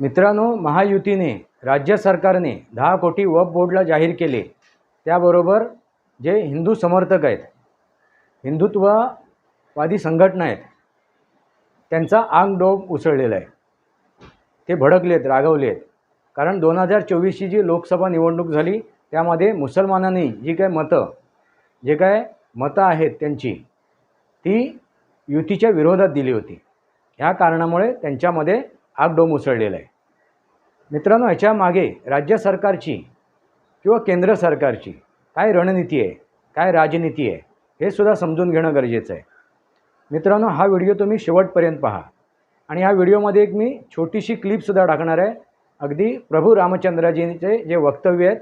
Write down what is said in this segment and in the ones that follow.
मित्रांनो महायुतीने राज्य सरकारने दहा कोटी वक्फ बोर्डला जाहीर केले. त्याबरोबर जे हिंदू समर्थक आहेत हिंदुत्ववादी संघटना आहेत त्यांचा आंगडोब उसळलेला आहे. ते भडकले आहेत रागवले आहेत. कारण दोन हजार चोवीसची जी लोकसभा निवडणूक झाली त्यामध्ये मुसलमानांनी जी काय मतं जे काय मतं आहेत त्यांची ती युतीच्या विरोधात दिली होती. ह्या कारणामुळे त्यांच्यामध्ये आगडोम उसळलेला आहे. मित्रांनो ह्याच्या मागे राज्य सरकारची किंवा केंद्र सरकारची काय रणनीती आहे काय राजनीती आहे हे सुद्धा समजून घेणं गरजेचं आहे. मित्रांनो हा व्हिडिओ तुम्ही शेवटपर्यंत पहा. आणि ह्या व्हिडिओमध्ये एक मी छोटीशी क्लिपसुद्धा टाकणार आहे. अगदी प्रभू रामचंद्रजींचे जे वक्तव्य आहेत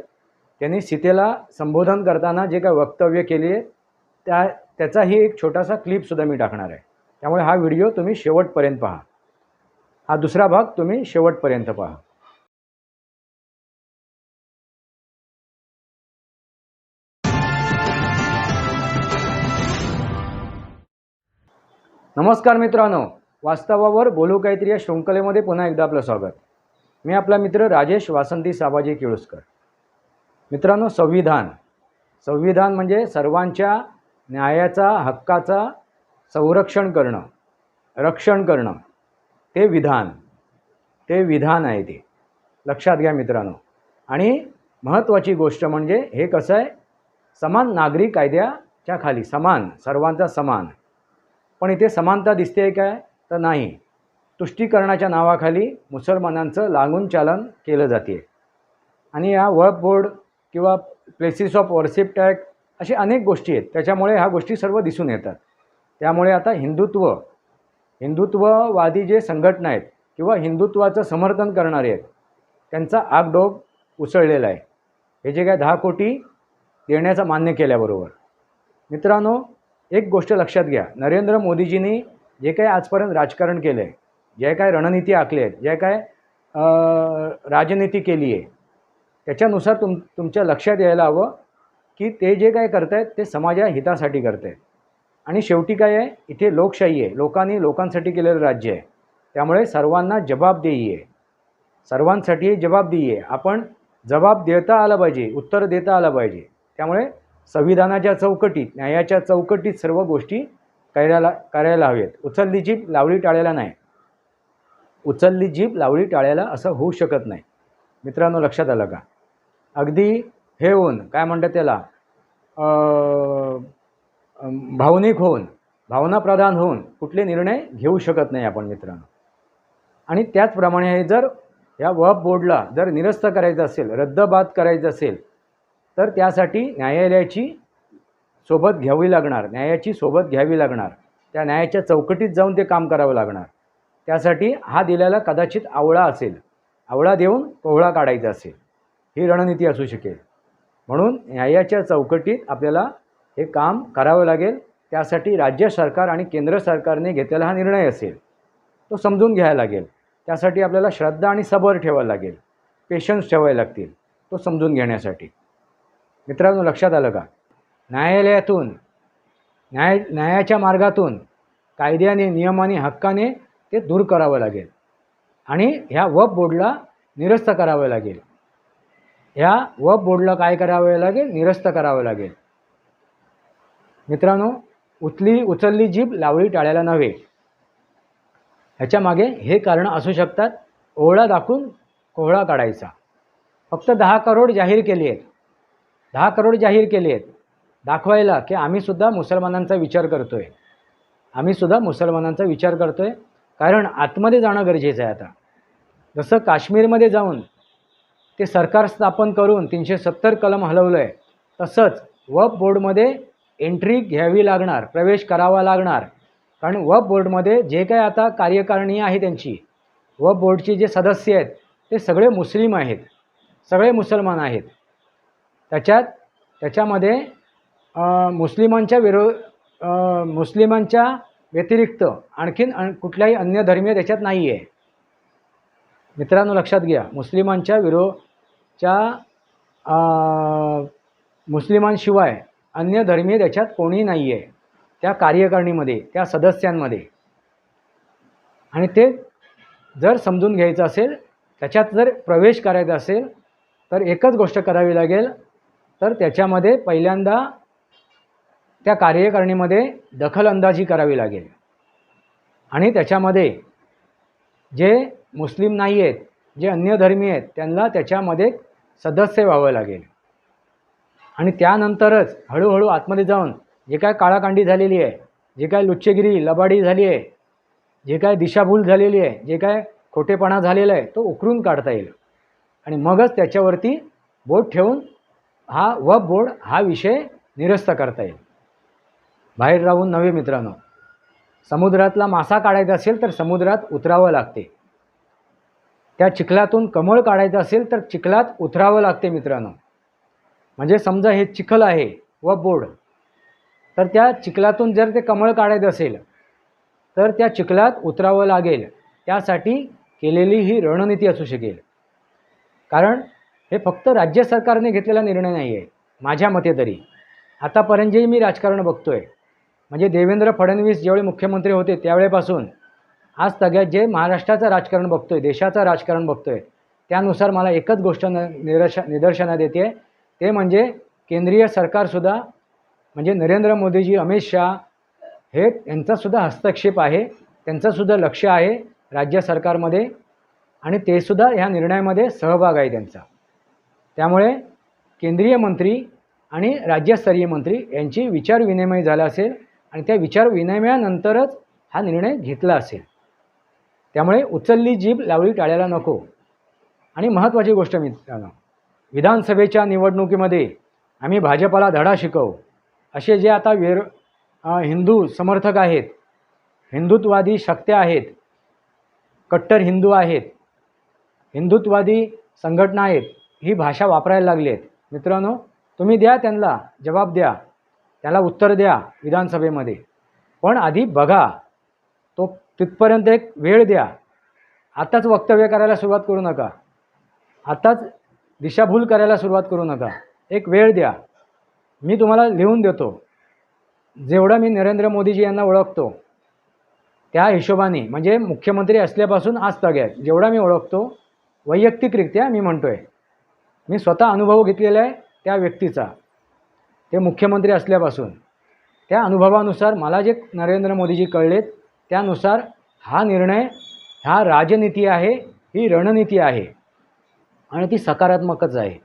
त्यांनी सीतेला संबोधन करताना जे काय वक्तव्य केली आहे त्या त्याचाही एक छोटासा क्लिपसुद्धा मी टाकणार आहे. त्यामुळे हा व्हिडिओ तुम्ही शेवटपर्यंत पहा. हा दुसरा भाग तुम्ही शेवटपर्यंत पहा. नमस्कार मित्रांनो वास्तवावर बोलू काहीतरी या शृंखलेमध्ये पुन्हा एकदा आपलं स्वागत. मी आपला मित्र राजेश वासंती साबाजी किळुसकर. मित्रांनो संविधान. संविधान म्हणजे सर्वांच्या न्यायाचा हक्काचा संरक्षण करणं रक्षण करणं. ते विधान ते विधान आहे ते. लक्षात घ्या मित्रांनो. आणि महत्त्वाची गोष्ट म्हणजे हे कसं आहे? समान नागरी कायद्याच्या खाली समान सर्वांचा समान. पण इथे समानता दिसते काय? तर नाही. तुष्टीकरणाच्या नावाखाली मुसलमानांचं लागून चालन केलं जाते. आणि या वर्क बोर्ड किंवा प्लेसिस ऑफ वर्शिप टॅग असे अनेक गोष्टी आहेत. त्याच्यामुळे ह्या गोष्टी सर्व दिसून येतात. त्यामुळे आता हिंदुत्व हिंदुत्ववादी जे संघटना आहेत किंवा हिंदुत्वाचं समर्थन करणारे आहेत त्यांचा आगडोब उसळलेला आहे. हे जे काय दहा कोटी देण्याचं मान्य केल्याबरोबर. मित्रांनो एक गोष्ट लक्षात घ्या. नरेंद्र मोदीजींनी जे काही आजपर्यंत राजकारण केलं आहे जे काय रणनीती आखली आहेत जे काय राजनीती केली आहे त्याच्यानुसार तुम तुमच्या लक्षात यायला हवं की ते जे काय करत आहेत ते समाजा हितासाठी करत आहेत आणि शेवटी काय आहे? इथे लोकशाही आहे. लोकांनी लोकांसाठी केलेलं राज्य आहे. त्यामुळे सर्वांना जबाबदेही आहे. सर्वांसाठी जबाबदेही आहे. आपण जबाब देता आला पाहिजे उत्तर देता आलं पाहिजे. त्यामुळे संविधानाच्या चौकटीत न्यायाच्या चौकटीत सर्व गोष्टी करायला करायला हवेत. उचलली जीभ लावली टाळायला नाही. उचलली जीभ लावली टाळायला असं होऊ शकत नाही. मित्रांनो लक्षात आलं का? अगदी हे होऊन काय म्हणतात त्याला? भावनिक होऊन भावनाप्रधान होऊन कुठले निर्णय घेऊ शकत नाही आपण मित्रांनो. आणि त्याचप्रमाणे जर या वफ बोर्डला जर निरस्त करायचं असेल रद्दबाद करायचं असेल तर त्यासाठी न्यायालयाची सोबत घ्यावी लागणार न्यायाची सोबत घ्यावी लागणार. त्या न्यायाच्या चौकटीत जाऊन ते काम करावं लागणार. त्यासाठी हा दिलेला कदाचित आवळा असेल आवळा देऊन कोहळा काढायचा असेल ही रणनीती असू शकेल. म्हणून न्यायाच्या चौकटीत आपल्याला हे काम करावं लागेल. त्यासाठी राज्य सरकार आणि केंद्र सरकारने घेतलेला हा निर्णय असेल. तो समजून घ्यायला लागेल. त्यासाठी आपल्याला श्रद्धा आणि सबर ठेवायला लागेल. पेशन्स ठेवावे लागतील. तो समजून घेण्यासाठी. मित्रांनो लक्षात आलं का? न्यायालयातून न्याय न्यायाच्या मार्गातून कायद्याने नियमाने हक्काने ते दूर करावं लागेल. आणि ह्या वफ बोर्डला निरस्त करावं लागेल. ह्या वफ बोर्डला काय करावं लागेल? निरस्त करावं लागेल. मित्रांनो उचली उचलली जीभ लावळी टाळायला नव्हे. ह्याच्या मागे हे कारणं असू शकतात ओहळा दाखवून कोहळा काढायचा. फक्त दहा करोड जाहीर केली आहेत दहा करोड जाहीर केले आहेत दाखवायला की आम्हीसुद्धा मुसलमानांचा विचार करतो आहे आम्हीसुद्धा मुसलमानांचा विचार करतो आहे कारण आतमध्ये जाणं गरजेचं आहे आता. जसं काश्मीरमध्ये जाऊन ते सरकार स्थापन करून तीनशे सत्तर कलम हलवलं आहे तसंच वप बोर्डमध्ये एंट्री घ्यावी लागणार प्रवेश करावा लागणार. कारण वफ बोर्डमध्ये जे काय आता कार्यकारिणी आहे त्यांची वफ बोर्डचे जे सदस्य आहेत ते सगळे मुस्लिम आहेत सगळे मुसलमान आहेत. त्याच्यात त्याच्यामध्ये मुस्लिमांच्या विरो मुस्लिमांच्या व्यतिरिक्त आणखीन अन कुठल्याही अन्य धर्मीय त्याच्यात नाही आहे मित्रांनो लक्षात घ्या मुस्लिमांच्या विरोच्या मुस्लिमांशिवाय अन्य धर्मीय त्याच्यात कोणी नाही आहे त्या कार्यकारिणीमध्ये त्या सदस्यांमध्ये. आणि ते जर समजून घ्यायचं असेल त्याच्यात जर प्रवेश करायचा असेल तर एकच गोष्ट करावी लागेल तर त्याच्यामध्ये पहिल्यांदा त्या कार्यकारिणीमध्ये दखलअंदाजी करावी लागेल. आणि त्याच्यामध्ये जे मुस्लिम नाही आहेत जे अन्य धर्मी आहेत त्यांना त्याच्यामध्ये सदस्य व्हावं लागेल. आणि त्यानंतरच हळूहळू आतमध्ये जाऊन जे काय काळाकांडी झालेली आहे जे काय लुच्चेगिरी लबाडी झाली आहे जे काय दिशाभूल झालेली आहे जे काय खोटेपणा झालेला आहे तो उकरून काढता येईल. आणि मगच त्याच्यावरती बोट ठेवून हा व बोर्ड हा विषय निरस्त करता येईल. बाहेर राहून नव्हे मित्रांनो. समुद्रातला मासा काढायचा असेल तर समुद्रात उतरावं लागते. त्या चिखलातून कमळ काढायचं असेल तर चिखलात उतरावं लागते मित्रांनो. म्हणजे समजा हे चिखल आहे व बोर्ड तर त्या चिखलातून जर ते कमळ काढायचं असेल तर त्या चिखलात उतरावं लागेल. त्यासाठी केलेली ही रणनीती असू शकेल. कारण हे फक्त राज्य सरकारने घेतलेला निर्णय नाही आहे माझ्या मते तरी. आतापर्यंत जे मी राजकारण बघतो आहे म्हणजे देवेंद्र फडणवीस ज्यावेळी मुख्यमंत्री होते त्यावेळेपासून आज सगळ्यात जे महाराष्ट्राचं राजकारण बघतो आहे देशाचं राजकारण बघतो आहे त्यानुसार मला एकच गोष्ट न निदर्श निदर्शनात येते ते म्हणजे केंद्रीय सरकारसुद्धा म्हणजे नरेंद्र मोदीजी अमित शहा हे यांचासुद्धा हस्तक्षेप आहे. त्यांचंसुद्धा लक्ष आहे राज्य सरकारमध्ये आणि तेसुद्धा ह्या निर्णयामध्ये सहभाग आहे त्यांचा. त्यामुळे केंद्रीय मंत्री आणि राज्यस्तरीय मंत्री यांची विचारविनिमय झाला असेल आणि त्या विचारविनिमयानंतरच हा निर्णय घेतला असेल. त्यामुळे उचलली जीभ लावली टाळायला नको. आणि महत्त्वाची गोष्ट मित्रांनो विधानसभेच्या निवडणुकीमध्ये आम्ही भाजपाला धडा शिकवू. असे जे आता वेर हिंदू समर्थक आहेत हिंदुत्वादी शक्त्या आहेत कट्टर हिंदू आहेत हिंदुत्वादी संघटना आहेत ही भाषा वापरायला लागली आहेत मित्रांनो तुम्ही द्या त्यांना जबाब द्या त्याला उत्तर द्या विधानसभेमध्ये. पण आधी बघा तो तिथपर्यंत एक वेळ द्या. आत्ताच वक्तव्य करायला सुरुवात करू नका. आत्ताच दिशाभूल करायला सुरुवात करू नका. एक वेळ द्या. मी तुम्हाला लिहून देतो. जेवढं मी नरेंद्र मोदीजी यांना ओळखतो त्या हिशोबाने म्हणजे मुख्यमंत्री असल्यापासून आज तग्यात जेवढा मी ओळखतो वैयक्तिकरित्या मी म्हणतो आहे मी स्वतः अनुभव घेतलेला आहे त्या व्यक्तीचा. ते मुख्यमंत्री असल्यापासून. त्या अनुभवानुसार मला जे नरेंद्र मोदीजी कळलेत त्यानुसार हा निर्णय हा राजनीती आहे ही रणनीती आहे. आणि ती सकारात्मकच आहे.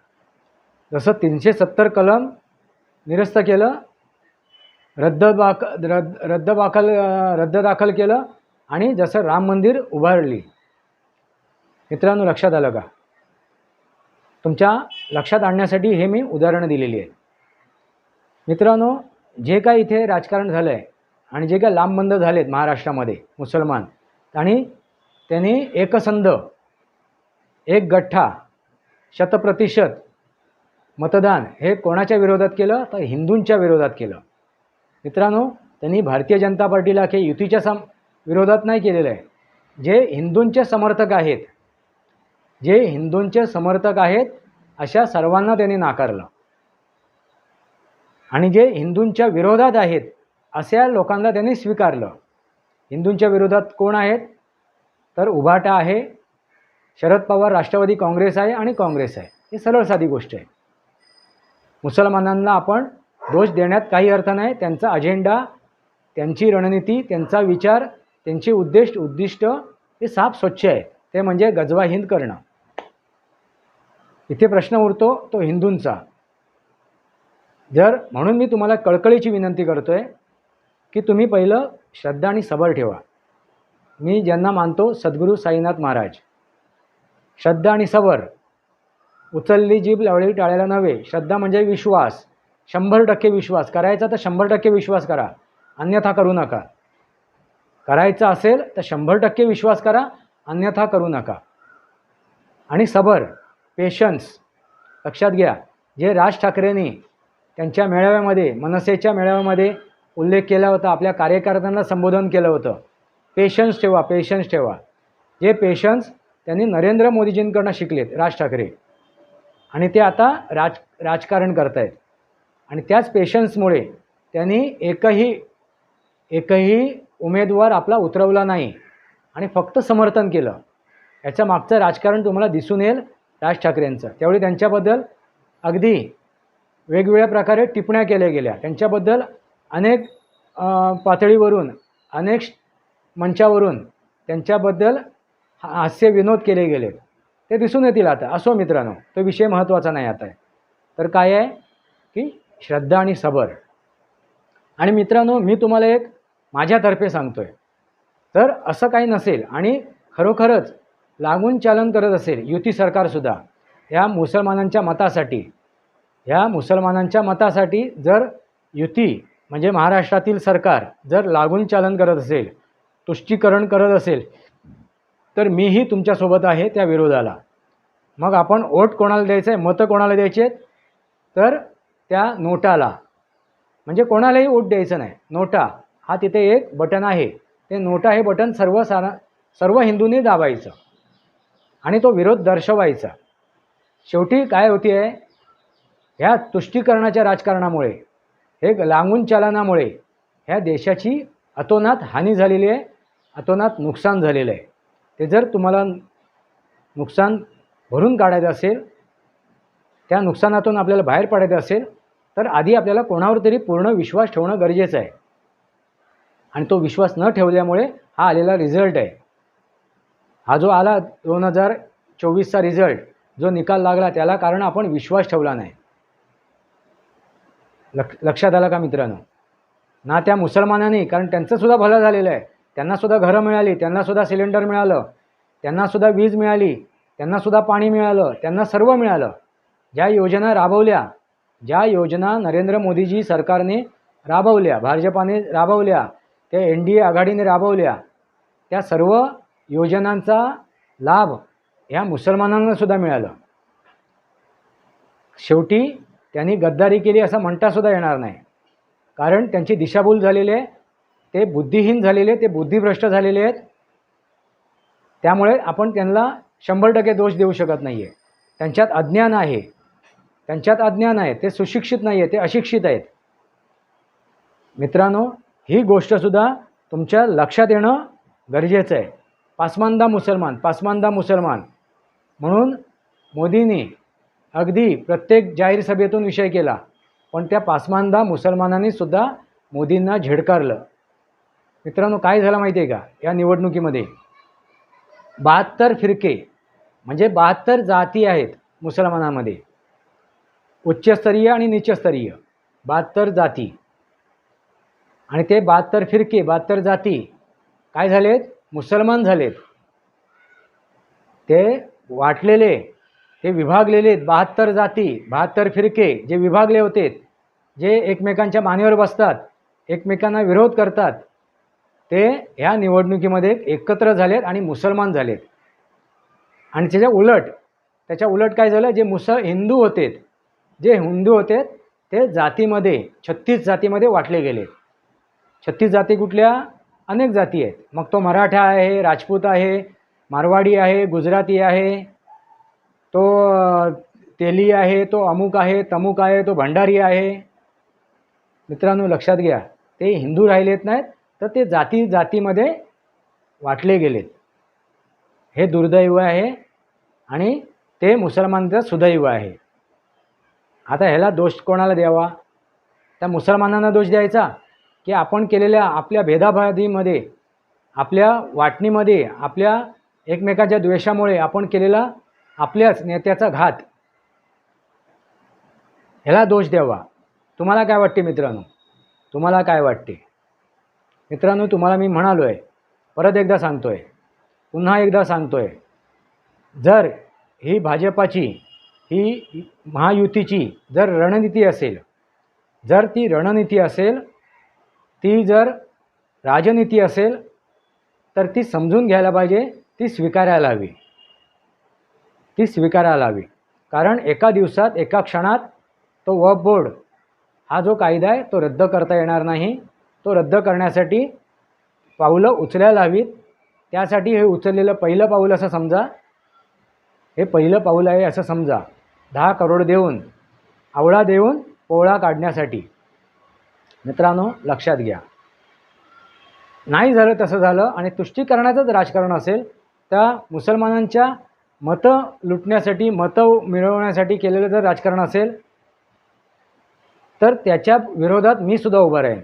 जसं तीनशे सत्तर कलम निरस्त केलं रद्द बाक रद्द रद्द दाखल रद्द दाखल केलं आणि जसं राम मंदिर उभारली. मित्रांनो लक्षात आलं का? तुमच्या लक्षात आणण्यासाठी हे मी उदाहरणं दिलेली आहेत. मित्रांनो जे काय इथे राजकारण झालं आहे आणि जे काय लांबबंद झाले आहेत महाराष्ट्रामध्ये मुसलमान आणि त्यांनी एकसंध एक गठ्ठा शतप्रतिशत मतदान हे कोणाच्या विरोधात केलं? तर हिंदूंच्या विरोधात केलं. मित्रांनो त्यांनी भारतीय जनता पार्टीला हे युतीच्या सम विरोधात नाही केलेलं आहे. जे हिंदूंचे समर्थक आहेत जे हिंदूंचे समर्थक आहेत अशा सर्वांना त्यांनी नाकारलं. आणि जे हिंदूंच्या विरोधात आहेत अशा लोकांना त्यांनी स्वीकारलं. हिंदूंच्या विरोधात कोण आहेत? तर उभाटा आहे शरद पवार राष्ट्रवादी काँग्रेस आहे आणि काँग्रेस आहे. ही सरळ साधी गोष्ट आहे. मुसलमानांना आपण दोष देण्यात काही अर्थ नाही. त्यांचा अजेंडा त्यांची रणनीती त्यांचा विचार त्यांचे उद्देश उद्दिष्ट हे साफ स्वच्छ आहे. ते म्हणजे गजवा हिंद करणं. इथे प्रश्न उरतो तो हिंदूंचा. जर म्हणून मी तुम्हाला कळकळीची विनंती करतो आहे की तुम्ही पहिलं श्रद्धा आणि सबर ठेवा. मी ज्यांना मानतो सद्गुरू साईनाथ महाराज. श्रद्धा आणि सबर उचलली जीभ लावळी टाळायला नव्हे. श्रद्धा म्हणजे विश्वास. शंभर टक्के विश्वास. करायचा तर शंभर टक्के विश्वास करा. अन्यथा करू नका. करायचं असेल तर शंभर टक्के विश्वास करा. अन्यथा करू नका. आणि सबर पेशन्स लक्षात घ्या. जे राज ठाकरेंनी त्यांच्या मेळाव्यामध्ये मनसेच्या मेळाव्यामध्ये उल्लेख केला होता आपल्या कार्यकर्त्यांना संबोधन केलं होतं. पेशन्स ठेवा पेशन्स ठेवा. जे पेशन्स त्यांनी नरेंद्र मोदीजींकडनं शिकलेत राज ठाकरे. आणि ते आता राज राजकारण करत आहेत आणि त्याच पेशन्समुळे त्यांनी एकही एकही उमेदवार आपला उतरवला नाही आणि फक्त समर्थन केलं. याच्या मागचं राजकारण तुम्हाला दिसून येईल राज ठाकरेंचं. त्यावेळी त्यांच्याबद्दल अगदी वेगवेगळ्या प्रकारे टिप्पण्या केल्या गेल्या. त्यांच्याबद्दल अनेक पातळीवरून अनेक मंचावरून त्यांच्याबद्दल हास्य विनोद केले गेले ते दिसून येतील आता. असो मित्रांनो तो विषय महत्त्वाचा नाही आता. आहे तर काय आहे? की श्रद्धा आणि सबर. आणि मित्रांनो मी तुम्हाला एक माझ्यातर्फे सांगतो आहे तर असं काही नसेल आणि खरोखरच लागून चालन करत असेल युती सरकारसुद्धा ह्या मुसलमानांच्या मतासाठी ह्या मुसलमानांच्या मतासाठी जर युती म्हणजे महाराष्ट्रातील सरकार जर लागून चालन करत असेल तुष्टीकरण करत असेल तर मीही तुमच्यासोबत आहे त्या विरोधाला. मग आपण वोट कोणाला द्यायचं आहे मतं कोणाला द्यायची आहेत? तर त्या नोटाला. म्हणजे कोणालाही वोट द्यायचं नाही. नोटा. हा तिथे एक बटन आहे. ते नोटा हे बटन सर्व सारा सर्व हिंदूंनी दाबायचं. आणि तो विरोध दर्शवायचा. शेवटी काय होती आहे ह्या तुष्टीकरणाच्या राजकारणामुळे हे लांगून चालनामुळे ह्या देशाची अतोनात हानी झालेली आहे अतोनात नुकसान झालेलं आहे. ते जर तुम्हाला नुकसान भरून काढायचं असेल त्या नुकसानातून आपल्याला बाहेर पडायचं असेल तर आधी आपल्याला कोणावर तरी पूर्ण विश्वास ठेवणं गरजेचं आहे. आणि तो विश्वास न ठेवल्यामुळे हा आलेला रिझल्ट आहे. हा जो आला दोन हजार चोवीसचा रिझल्ट जो निकाल लागला त्याला कारण आपण विश्वास ठेवला नाही. लक्ष लक्षात आलं का मित्रांनो? ना त्या मुसलमानांनी कारण त्यांचंसुद्धा भलं झालेलं आहे. त्यांनासुद्धा घरं मिळाली त्यांनासुद्धा सिलेंडर मिळालं त्यांनासुद्धा वीज मिळाली त्यांनासुद्धा पाणी मिळालं त्यांना सर्व मिळालं. ज्या योजना राबवल्या ज्या योजना नरेंद्र मोदीजी सरकारने राबवल्या भाजपाने राबवल्या त्या एन डी ए आघाडीने राबवल्या त्या सर्व योजनांचा लाभ ह्या मुसलमानांनासुद्धा मिळालं. शेवटी त्यांनी गद्दारी केली असं म्हणतासुद्धा येणार नाही. कारण त्यांची दिशाभूल झालेली आहे. ते बुद्धिहीन झालेले ते बुद्धिभ्रष्ट झालेले आहेत. त्यामुळे आपण त्यांना शंभर टक्के दोष देऊ शकत नाही आहे त्यांच्यात अज्ञान आहे. त्यांच्यात अज्ञान आहे. ते सुशिक्षित नाही आहे ते अशिक्षित आहेत. मित्रांनो ही गोष्टसुद्धा तुमच्या लक्षात येणं गरजेचं आहे. पासमानदा मुसलमान पासमानदा मुसलमान. म्हणून मोदींनी अगदी प्रत्येक जाहीर सभेतून विषय केला पण त्या पासमानदा मुसलमानांनी सुद्धा मोदींना झिडकारलं. मित्रांनो काय झालं माहिती आहे का? या निवडणुकीमध्ये बहात्तर फिरके म्हणजे बहात्तर जाती आहेत मुसलमानांमध्ये. उच्चस्तरीय आणि निचस्तरीय बहात्तर जाती. आणि ते बहात्तर फिरके बहात्तर जाती काय झालेत? मुसलमान झालेत. ते वाटलेले ते विभागलेले बहात्तर जाती बहात्तर फिरके जे विभागले होते जे एकमेकांच्या मानेवर बसतात एकमेकांना विरोध करतात. ते ह्या निवडणुकीमध्ये एकत्र झालेत आणि मुसलमान झालेत. आणि त्याच्या उलट त्याच्या उलट काय झालं? जे मुस हिंदू होते जे हिंदू होते ते जातीमध्ये छत्तीस जातीमध्ये वाटले गेले. छत्तीस जाती कुठल्या? अनेक जाती आहेत. मग तो मराठा आहे राजपूत आहे मारवाडी आहे गुजराती आहे तो तेली आहे तो अमुक आहे तमुक आहे तो भंडारी आहे. मित्रांनो लक्षात घ्या ते हिंदू राहिलेत नाहीत तर ते जाती जातीमध्ये वाटले गेलेत. हे दुर्दैव आहे आणि ते मुसलमानांचं सुदैव आहे. आता ह्याला दोष कोणाला द्यावा? त्या मुसलमानांना दोष द्यायचा की आपण केलेल्या आपल्या भेदाभादीमध्ये आपल्या वाटणीमध्ये आपल्या एकमेकाच्या द्वेषामुळे आपण केलेला आपल्याच नेत्याचा घात. ह्याला दोष द्यावा. तुम्हाला काय वाटते मित्रांनो? तुम्हाला काय वाटते? मित्रांनो तुम्हाला मी म्हणालो आहे परत एकदा सांगतो आहे पुन्हा एकदा सांगतो आहे जर ही भाजपाची ही महायुतीची जर रणनीती असेल जर ती रणनीती असेल ती जर राजनीती असेल तर ती समजून घ्यायला पाहिजे ती स्वीकारायला हवी. ती स्वीकारायला हवी. कारण एका दिवसात एका क्षणात तो वफ बोर्ड हा जो कायदा आहे तो रद्द करता येणार नाही. तो रद्द करण्यासाठी पावलं उचलायला हवीत. त्यासाठी हे उचललेलं पहिलं पाऊल असं समजा. हे पहिलं पाऊल आहे असं समजा. दहा करोड देऊन आवळा देऊन पोळा काढण्यासाठी. मित्रांनो लक्षात घ्या. नाही झालं तसं झालं आणि तुष्टीकरणाचंच राजकारण असेल त्या मुसलमानांच्या मतं लुटण्यासाठी मतं मिळवण्यासाठी केलेलं जर राजकारण असेल तर त्याच्या विरोधात मी सुद्धा उभा राहीन.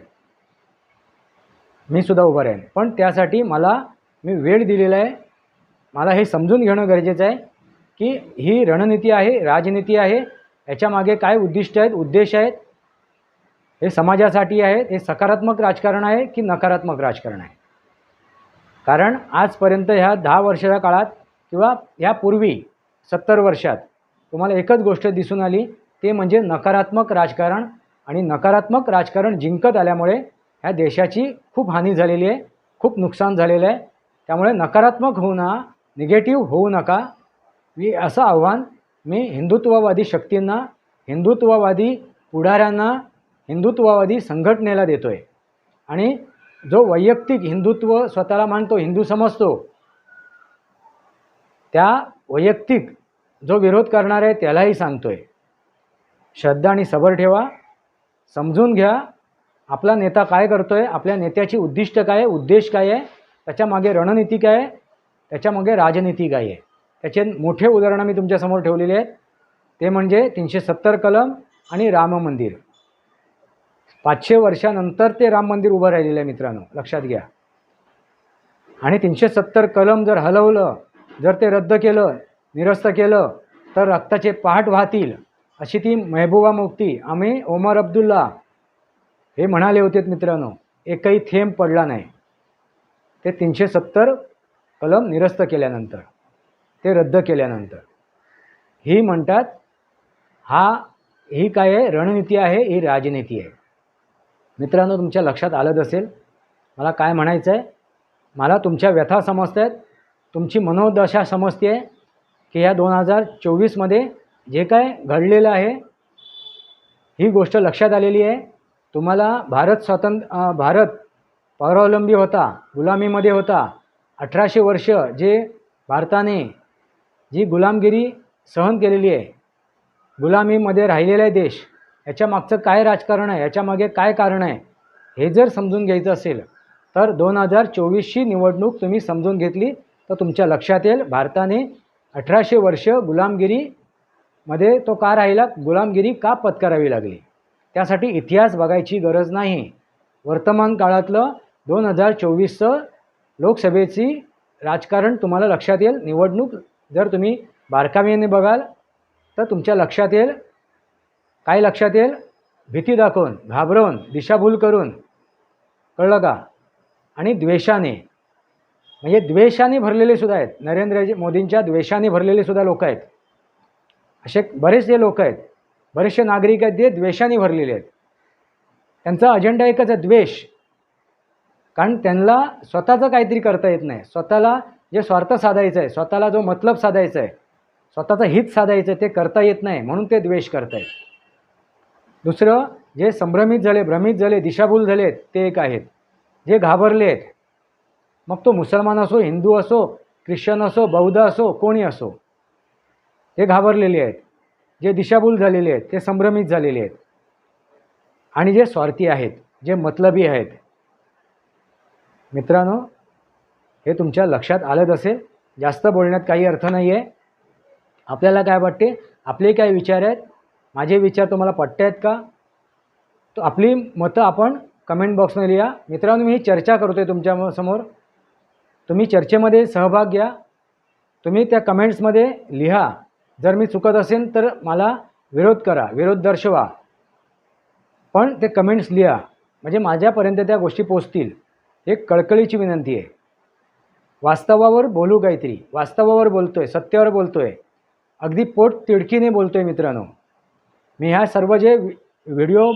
मी सुद्धा उभा राहीन. पण त्यासाठी मला मी वेळ दिलेला आहे. मला हे समजून घेणं गरजेचं आहे की ही रणनीती आहे राजनीती आहे. याच्यामागे काय उद्दिष्ट आहेत उद्देश आहेत? हे समाजासाठी आहेत हे सकारात्मक राजकारण आहे की नकारात्मक राजकारण आहे? कारण आजपर्यंत ह्या दहा वर्षाच्या काळात किंवा ह्यापूर्वी सत्तर वर्षात तुम्हाला एकच गोष्ट दिसून आली ते म्हणजे नकारात्मक राजकारण. आणि नकारात्मक राजकारण जिंकत आल्यामुळे ह्या देशाची खूप हानी झालेली आहे खूप नुकसान झालेलं आहे. त्यामुळे नकारात्मक होऊ ना निगेटिव्ह होऊ नका. मी असं आव्हान मी हिंदुत्ववादी शक्तींना हिंदुत्ववादी पुढाऱ्यांना हिंदुत्ववादी संघटनेला देतो आहे आणि जो वैयक्तिक हिंदुत्व स्वतःला मानतो हिंदू समजतो त्या वैयक्तिक जो विरोध करणार आहे त्यालाही सांगतो आहे श्रद्धा आणि सबर ठेवा समजून घ्या आपला नेता काय करतो आहे आपल्या नेत्याची उद्दिष्ट काय आहे? उद्देश काय आहे? त्याच्यामागे रणनीती काय आहे? त्याच्यामागे राजनीती काय आहे? त्याचे मोठे उदाहरणं मी तुमच्यासमोर ठेवलेले आहेत. ते म्हणजे तीनशे सत्तर कलम आणि राम मंदिर. पाचशे वर्षानंतर ते राम मंदिर उभं राहिलेलं आहे मित्रांनो. लक्षात घ्या. आणि तीनशे सत्तर कलम जर हलवलं जर ते रद्द केलं निरस्त केलं तर रक्ताचे पहाट वाहतील अशी ती मेहबूबा मुफ्ती आम्ही ओमर अब्दुल्ला हे म्हणाले होते मित्रांनो एकही थेंब पडला नाही. ते तीनशे सत्तर कलम निरस्त केल्यानंतर ते रद्द केल्यानंतर. ही म्हणतात हा ही काय आहे? रणनीती आहे ही राजनीती आहे. मित्रांनो तुमच्या लक्षात आलंच असेल. मला काय म्हणायचं आहे? मला तुमच्या व्यथा समजत आहेत. तुमची मनोदशा समजते आहे की ह्या दोन हजार चोवीसमध्ये जे काय घडलेलं आहे ही गोष्ट लक्षात आलेली आहे. तुम्हाला भारत स्वातंत्र्य भारत परावलंबी होता गुलामीमध्ये होता. अठराशे वर्ष जे भारताने जी गुलामगिरी सहन केलेली आहे गुलामीमध्ये राहिलेला आहे देश याच्या मागचं काय राजकारण आहे याच्यामागे काय कारण आहे हे जर समजून घ्यायचं असेल तर दोन हजार चोवीसची निवडणूक तुम्ही समजून घेतली तर तुमच्या लक्षात येईल भारताने अठराशे वर्ष गुलामगिरीमध्ये तो का राहिला गुलामगिरी का पत्करावी लागली? त्यासाठी इतिहास बघायची गरज नाही. वर्तमान काळातलं दोन हजार चोवीसचं लोकसभेची राजकारण तुम्हाला लक्षात येईल. निवडणूक जर तुम्ही बारकाव्याने बघाल तर तुमच्या लक्षात येईल. काय लक्षात येईल? भीती दाखवून घाबरवून दिशाभूल करून. कळलं का? आणि द्वेषाने. म्हणजे द्वेषाने भरलेले सुद्धा आहेत. नरेंद्रजी मोदींच्या द्वेषाने भरलेले सुद्धा लोक आहेत. असे बरेचसे लोक आहेत. बरेचसे नागरिक आहेत जे द्वेषाने भरलेले आहेत. त्यांचा अजेंडा एकच आहे द्वेष. कारण त्यांना स्वतःचं काहीतरी करता येत नाही. स्वतःला जे स्वार्थ साधायचं आहे स्वतःला जो मतलब साधायचा आहे स्वतःचं हित साधायचं आहे ते करता येत नाही म्हणून ते द्वेष करतायत. दुसरं जे संभ्रमित झाले भ्रमित झाले दिशाभूल झाले ते एक आहेत. जे घाबरले आहेत मग तो मुसलमान असो हिंदू असो ख्रिश्चन असो बौद्ध असो कोणी असो ते घाबरलेले आहेत. जे दिशाभूल झालेले आहेत ते संभ्रमित झालेले आहेत. आणि जे स्वार्थी आहेत जे मतलबी आहेत. मित्रांनो हे तुमच्या लक्षात आलंच असेल. जास्त बोलण्यात काही अर्थ नाही आहे आपल्याला काय वाटते? आपले काय विचार आहेत? माझे विचार तुम्हाला पटत आहेत का? तो आपली मतं आपण कमेंट बॉक्समध्ये लिहा. मित्रांनो मी ही चर्चा करतो आहे तुमच्यासमोर. तुम्ही चर्चेमध्ये सहभाग घ्या. तुम्ही त्या कमेंट्समध्ये लिहा. जर मी चुकत असेल तर मला विरोध करा विरोध दर्शवा. पण ते कमेंट्स लिहा. म्हणजे माझ्यापर्यंत त्या गोष्टी पोचतील. एक कळकळीची विनंती आहे. वास्तवावर बोलू काहीतरी वास्तवावर बोलतो आहे सत्यावर बोलतो आहे अगदी पोट तिडकीने बोलतो आहे मित्रांनो. मी ह्या सर्व जे व्हिडिओ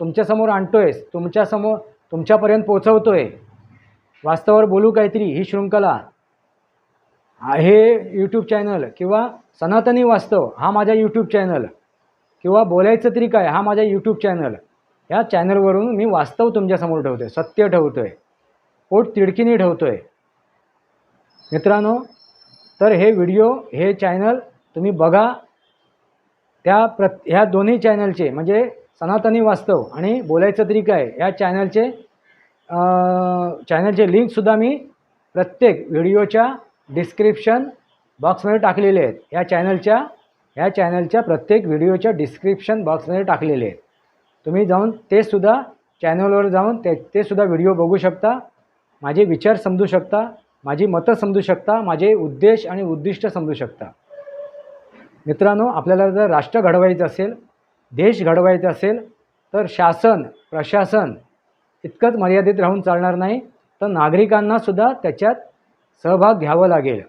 तुमच्यासमोर आणतो आहे तुमच्यासमोर तुमच्यापर्यंत पोचवतो आहे वास्तवावर बोलू काहीतरी ही शृंखला. हे यूट्यूब चॅनल किंवा सनातनी वास्तव हा माझा यूट्यूब चॅनल किंवा बोलायचं तरी काय हा माझा यूट्यूब चॅनल ह्या चॅनलवरून मी वास्तव तुमच्यासमोर ठेवतो आहे सत्य ठेवतो आहे पोट तिडकीने ठेवतो आहे मित्रांनो तर हे व्हिडिओ हे चॅनल तुम्ही बघा. त्या प्रत ह्या दोन्ही चॅनलचे म्हणजे सनातनी वास्तव आणि बोलायचं तरी काय या चॅनलचे चॅनलचे लिंकसुद्धा मी प्रत्येक व्हिडिओच्या डिस्क्रिप्शन बॉक्समध्ये टाकलेले आहेत. या चॅनलच्या या चॅनलच्या प्रत्येक व्हिडिओच्या डिस्क्रिप्शन बॉक्समध्ये टाकलेले आहेत. तुम्ही जाऊन ते सुद्धा चॅनलवर जाऊन ते ते सुद्धा व्हिडिओ बघू शकता. माझे विचार समजू शकता. माझी मतं समजू शकता. माझे उद्देश आणि उद्दिष्ट समजू शकता. मित्रांनो आपल्याला जर राष्ट्र घडवायचं असेल देश घडवायचा असेल तर शासन प्रशासन इतकंच मर्यादित राहून चालणार नाही. तर नागरिकांनासुद्धा त्याच्यात सहभाग घ्यावा लागेल.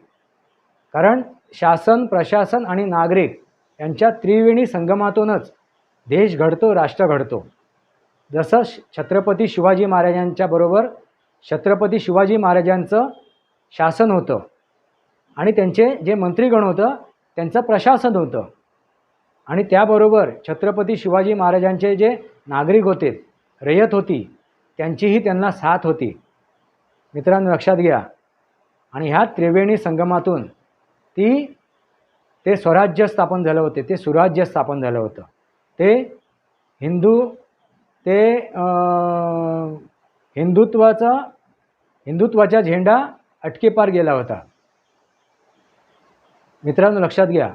कारण शासन प्रशासन आणि नागरिक यांच्या त्रिवेणी संगमातूनच देश घडतो राष्ट्र घडतो. जसं छत्रपती शिवाजी महाराजांच्या बरोबर छत्रपती शिवाजी महाराजांचं शासन होतं आणि त्यांचे जे मंत्रीगण होतं त्यांचं प्रशासन होतं. आणि त्याबरोबर छत्रपती शिवाजी महाराजांचे जे नागरिक होते रयत होती त्यांचीही त्यांना साथ होती. मित्रांनो लक्षात घ्या आणि ह्या त्रिवेणी संगमातून ती ते स्वराज्य स्थापन झालं होते ते सुराज्य स्थापन झालं होतं. ते हिंदू ते हिंदुत्वाचा हिंदुत्वाचा झेंडा अटकेपार गेला होता. मित्रांनो लक्षात घ्या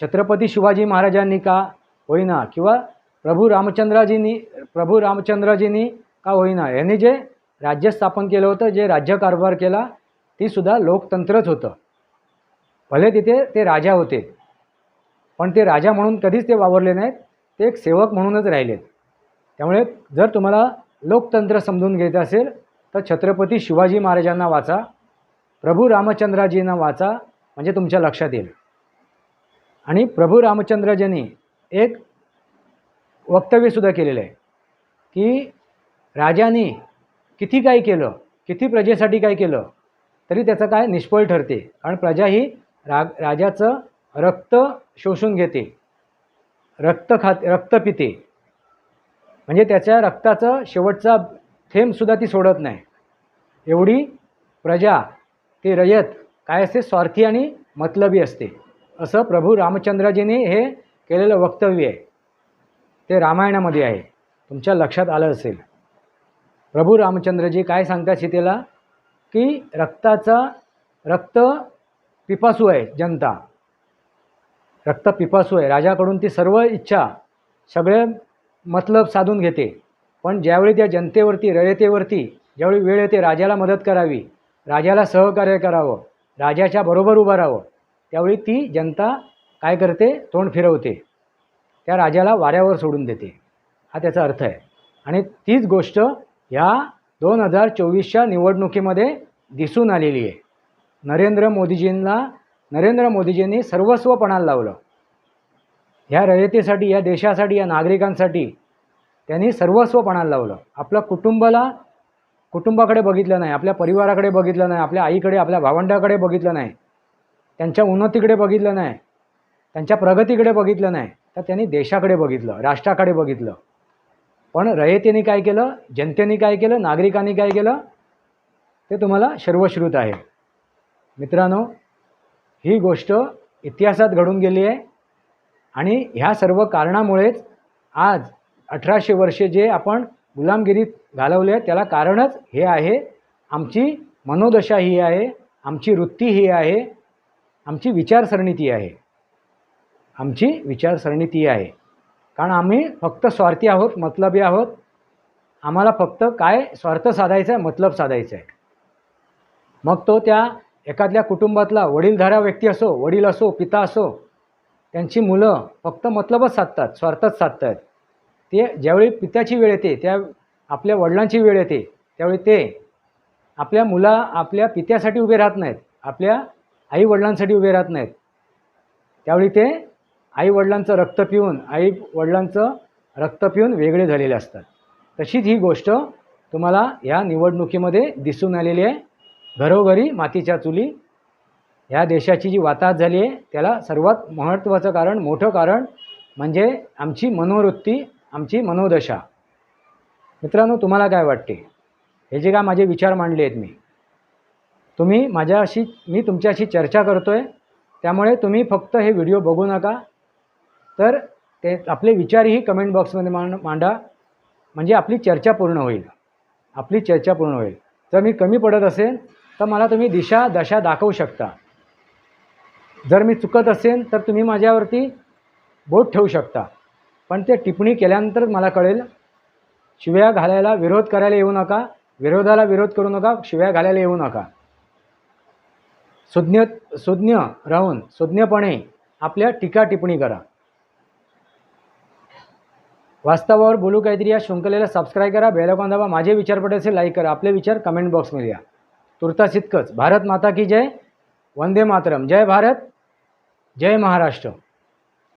छत्रपती शिवाजी महाराजांनी का होईना किंवा प्रभू रामचंद्राजींनी प्रभू रामचंद्रजींनी का होईना यांनी जे राज्य स्थापन केलं होतं जे राज्यकारभार केला ती सुद्धा लोकतंत्रच होतं. भले तिथे ते राजा होते पण ते राजा म्हणून कधीच ते वावरले नाहीत ते एक सेवक म्हणूनच राहिलेत. त्यामुळे जर तुम्हाला लोकतंत्र समजून घ्यायचं असेल तर छत्रपती शिवाजी महाराजांना वाचा प्रभू रामचंद्राजींना वाचा म्हणजे तुमच्या लक्षात येईल. आणि प्रभू रामचंद्रजींनी एक वक्तव्यसुद्धा केलेलं आहे की राजाने किती काय केलं किती प्रजेसाठी काय केलं तरी त्याचं काय निष्फळ ठरते. कारण प्रजा ही रा राजाचं रक्त शोषून घेते. रक्त खात रक्त पिते. म्हणजे त्याच्या रक्ताचं शेवटचा थेंबसुद्धा ती सोडत नाही. एवढी प्रजा ती रयत काय असते? स्वार्थी आणि मतलबी असते. असं प्रभू रामचंद्रजीने हे केलेलं वक्तव्य आहे. ते रामायणामध्ये आहे. तुमच्या लक्षात आलं असेल. प्रभू रामचंद्रजी काय सांगतात सीतेला? की रक्ताचा रक्त पिपासू आहे जनता. रक्त पिपासू आहे. राजाकडून ती सर्व इच्छा सगळे मतलब साधून घेते. पण ज्यावेळी त्या जनतेवरती रयतेवरती ज्यावेळी वेळ येते राजाला मदत करावी राजाला सहकार्य करावं राजाच्या बरोबर उभं राहावं त्यावेळी ती जनता काय करते? तोंड फिरवते. त्या राजाला वाऱ्यावर सोडून देते. हा त्याचा अर्थ आहे. आणि तीच गोष्ट ह्या दोन हजार चोवीसच्या निवडणुकीमध्ये दिसून आलेली आहे. नरेंद्र मोदीजींना नरेंद्र मोदीजींनी सर्वस्वपणाला लावलं. ह्या रयतेसाठी या देशासाठी या नागरिकांसाठी त्यांनी सर्वस्वपणाला लावलं. आपल्या कुटुंबाला कुटुंबाकडे बघितलं नाही आपल्या परिवाराकडे बघितलं नाही आपल्या आईकडे आपल्या भावंडाकडे बघितलं नाही त्यांच्या उन्नतीकडे बघितलं नाही त्यांच्या प्रगतीकडे बघितलं नाही तर त्यांनी देशाकडे बघितलं राष्ट्राकडे बघितलं. पण रयतेने काय केलं? जनतेने काय केलं? नागरिकांनी काय केलं? ते तुम्हाला सर्वश्रुत आहे. मित्रांनो ही गोष्ट इतिहासात घडून गेली आहे आणि ह्या सर्व कारणामुळेच आज अठराशे वर्षे जे आपण गुलामगिरीत घालवले आहे त्याला कारणच हे आहे. आमची मनोदशा ही आहे आमची वृत्ती ही आहे आमची विचारसरणी ती आहे. आमची विचारसरणी ती आहे. कारण आम्ही फक्त स्वार्थी आहोत मतलबी आहोत. आम्हाला फक्त काय स्वार्थ साधायचा आहे मतलब साधायचा आहे. मग तो त्या एखाद्या कुटुंबातला वडीलधारा व्यक्ती असो वडील असो पिता असो त्यांची मुलं फक्त मतलबच साधतात स्वार्थच साधतात. ते ज्यावेळी पित्याची वेळ येते त्या आपल्या वडिलांची वेळ येते त्यावेळी ते आपल्या मुला आपल्या पित्यासाठी उभे राहत नाहीत आपल्या आई वडिलांसाठी उभे राहत नाहीत. त्यावेळी ते आई वडिलांचं रक्त पिऊन आई वडिलांचं रक्त पिऊन वेगळे झालेले असतात. तशीच ही गोष्ट तुम्हाला या निवडणुकीमध्ये दिसून आलेली आहे. घरोघरी मातीच्या चुली ह्या देशाची जी वाताहत झाली आहे त्याला सर्वात महत्त्वाचं कारण मोठं कारण म्हणजे आमची मनोवृत्ती आमची मनोदशा. मित्रांनो तुम्हाला काय वाटते? हे जे काय माझे विचार मांडले आहेत मी? तुम्ही माझ्याशी मी तुमच्याशी चर्चा करतो आहे त्यामुळे तुम्ही फक्त हे व्हिडिओ बघू नका. तर ते आपले विचारही कमेंट बॉक्समध्ये मांड मांडा. म्हणजे आपली चर्चा पूर्ण होईल. आपली चर्चा पूर्ण होईल. जर मी कमी पडत असेल तर मला तुम्ही दिशा दशा दाखवू शकता. जर मी चुकत असेल तर तुम्ही माझ्यावरती बोट ठेवू शकता. पण ते टिप्पणी केल्यानंतरच मला कळेल. शिव्या घालायला विरोध करायला येऊ नका. विरोधाला विरोध करू नका. शिव्या घालायला येऊ नका. सुज्ञ सुज्ञ राहून सुज्ञपणे आपल्या टीका टिप्पणी करा. वास्तवावर बोलू काहीतरी या शृंखलेला सबस्क्राईब करा बेलकॉन दाबा माझे विचार पडले असेल लाईक करा. आपले विचार कमेंट बॉक्समध्ये या. तुर्तास इतकंच. भारत माता की जय वंदे मातरम. जय भारत जय महाराष्ट्र.